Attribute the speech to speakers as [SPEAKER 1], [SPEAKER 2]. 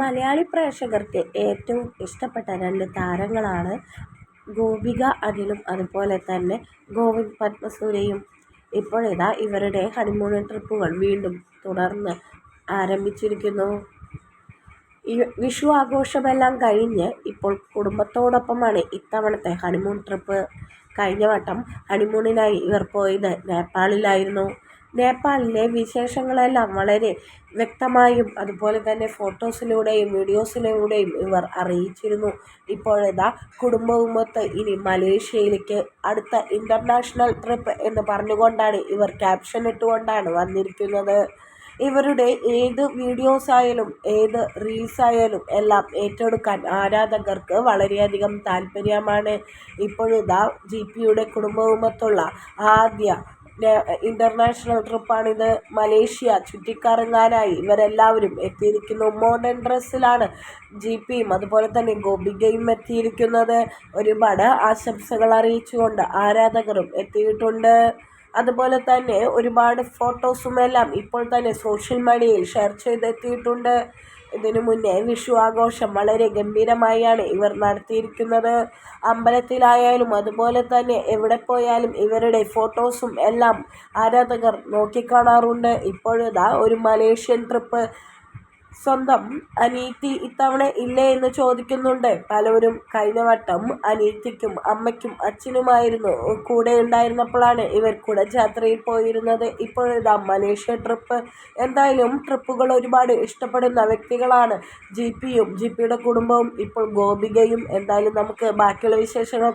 [SPEAKER 1] മലയാളി പ്രേക്ഷകർക്ക് ഏറ്റവും ഇഷ്ടപ്പെട്ട രണ്ട് താരങ്ങളാണ് ഗോപിക അനിലും അതുപോലെ തന്നെ ഗോവിന്ദ് പത്മസൂര്യയും. ഇപ്പോഴിതാ ഇവരുടെ ഹണിമൂൺ ട്രിപ്പുകൾ വീണ്ടും തുടർന്ന് ആരംഭിച്ചിരിക്കുന്നു. ഈ വിഷു ആഘോഷമെല്ലാം കഴിഞ്ഞ് ഇപ്പോൾ കുടുംബത്തോടൊപ്പമാണ് ഇത്തവണത്തെ ഹണിമൂൺ ട്രിപ്പ് കഴിഞ്ഞ വട്ടം ഹണിമൂണിനായി ഇവർ പോയത് നേപ്പാളിലായിരുന്നു. നേപ്പാളിലെ വിശേഷങ്ങളെല്ലാം വളരെ വ്യക്തമായും അതുപോലെ തന്നെ ഫോട്ടോസിലൂടെയും വീഡിയോസിലൂടെയും ഇവർ അറിയിച്ചിരുന്നു. ഇപ്പോഴിതാ കുടുംബവുമൊത്ത് ഇനി മലേഷ്യയിലേക്ക് അടുത്ത ഇന്റർനാഷണൽ ട്രിപ്പ് എന്ന് പറഞ്ഞുകൊണ്ടാണ് ഇവർ ക്യാപ്ഷൻ ഇട്ടുകൊണ്ടാണ് വന്നിരിക്കുന്നത്. ഇവരുടെ ഏത് വീഡിയോസ് ആയാലും ഏത് റീൽസ് ആയാലും എല്ലാം ഏറ്റെടുക്കാൻ ആരാധകർക്ക് വളരെയധികം താല്പര്യമാണ്. ഇപ്പോഴിതാ ജി പിയുടെ കുടുംബവുമൊത്തുള്ള ആദ്യ ഇന്റർനാഷണൽ ട്രിപ്പാണിത് മലേഷ്യ. ചുറ്റിക്കറങ്ങാനായി ഇവരെല്ലാവരും എത്തിയിരിക്കുന്നു. മോഡേൺ ഡ്രസ്സിലാണ് ജി പിയും അതുപോലെ തന്നെ ഗോപികയും എത്തിയിരിക്കുന്നത്. ഒരുപാട് ആശംസകൾ അറിയിച്ചുകൊണ്ട് ആരാധകരും എത്തിയിട്ടുണ്ട്. അതുപോലെ തന്നെ ഒരുപാട് ഫോട്ടോസുമെല്ലാം ഇപ്പോൾ തന്നെ സോഷ്യൽ മീഡിയയിൽ ഷെയർ ചെയ്തെത്തിയിട്ടുണ്ട്. ഇതിനു മുന്നേ വിഷു ആഘോഷം വളരെ ഗംഭീരമായാണ് ഇവർ നടത്തിയിരിക്കുന്നത്. അമ്പലത്തിലായാലും അതുപോലെ തന്നെ എവിടെ പോയാലും ഇവരുടെ ഫോട്ടോസും എല്ലാം ആരാധകർ നോക്കിക്കാണാറുണ്ട്. ഇപ്പോഴിതാ ഒരു മലേഷ്യൻ ട്രിപ്പ് സ്വന്തം അനീത്തി ഇത്തവണ ഇല്ലേ എന്ന് ചോദിക്കുന്നുണ്ട്. പലവരും കഴിഞ്ഞ വട്ടം അനീത്തിക്കും അമ്മയ്ക്കും അച്ഛനുമായിരുന്നു. കൂടെ ഉണ്ടായിരുന്നപ്പോഴാണ് ഇവർ കൂടെ യാത്രയിൽ പോയിരുന്നത്. ഇപ്പോഴിതാ മലേഷ്യ ട്രിപ്പ് എന്തായാലും ട്രിപ്പുകൾ ഒരുപാട് ഇഷ്ടപ്പെടുന്ന വ്യക്തികളാണ്. ജി പിയും ജി പിയുടെ കുടുംബവും ഇപ്പോൾ ഗോപികയും. എന്തായാലും നമുക്ക് ബാക്കിയുള്ള വിശേഷങ്ങൾ